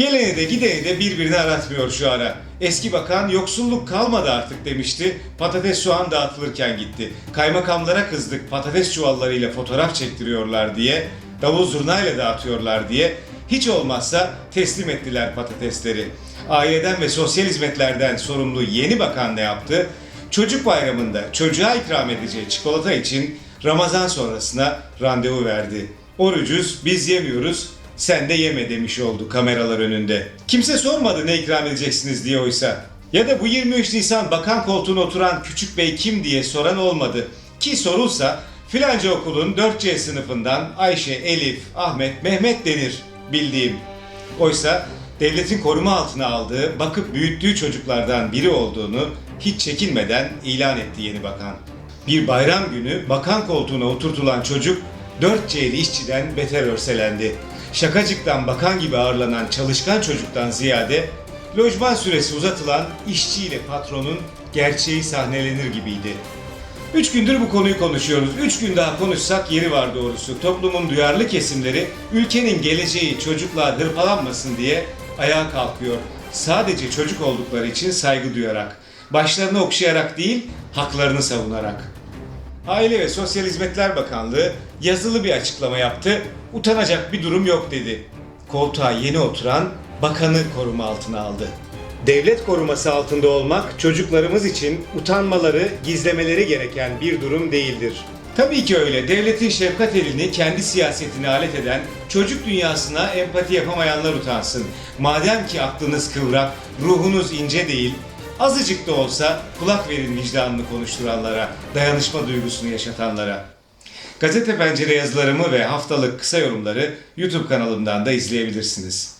Geleni de gideni de birbirini aratmıyor şu ara. Eski bakan yoksulluk kalmadı artık demişti. Patates soğan dağıtılırken gitti. Kaymakamlara kızdık patates çuvallarıyla fotoğraf çektiriyorlar diye. Davul zurnayla dağıtıyorlar diye. Hiç olmazsa teslim ettiler patatesleri. Aileden ve sosyal hizmetlerden sorumlu yeni bakan ne yaptı? Çocuk bayramında çocuğa ikram edeceği çikolata için Ramazan sonrasına randevu verdi. Orucuz, biz yemiyoruz, sen de yeme demiş oldu kameralar önünde. Kimse sormadı ne ikram edeceksiniz diye oysa. Ya da bu 23 Nisan bakan koltuğuna oturan küçük bey kim diye soran olmadı. Ki sorulsa filanca okulun 4C sınıfından Ayşe, Elif, Ahmet, Mehmet denir bildiğim. Oysa devletin koruma altına aldığı, bakıp büyüttüğü çocuklardan biri olduğunu hiç çekinmeden ilan etti yeni bakan. Bir bayram günü bakan koltuğuna oturtulan çocuk 4C'li işçiden beter örselendi. Şakacıktan bakan gibi ağırlanan çalışkan çocuktan ziyade lojman süresi uzatılan işçiyle patronun gerçeği sahnelenir gibiydi. Üç gündür bu konuyu konuşuyoruz. Üç gün daha konuşsak yeri var doğrusu. Toplumun duyarlı kesimleri ülkenin geleceği çocuklar hırpalanmasın diye ayağa kalkıyor. Sadece çocuk oldukları için saygı duyarak. Başlarını okşayarak değil, haklarını savunarak. Aile ve Sosyal Hizmetler Bakanlığı yazılı bir açıklama yaptı. Utanacak bir durum yok dedi. Koltuğa yeni oturan bakanı koruma altına aldı. Devlet koruması altında olmak çocuklarımız için utanmaları, gizlemeleri gereken bir durum değildir. Tabii ki öyle. Devletin şefkat elini kendi siyasetine alet eden çocuk dünyasına empati yapamayanlar utansın. Madem ki aklınız kıvrak, ruhunuz ince değil, azıcık da olsa kulak verin vicdanını konuşturanlara, dayanışma duygusunu yaşatanlara. Gazete Pencere yazılarımı ve haftalık kısa yorumları YouTube kanalımdan da izleyebilirsiniz.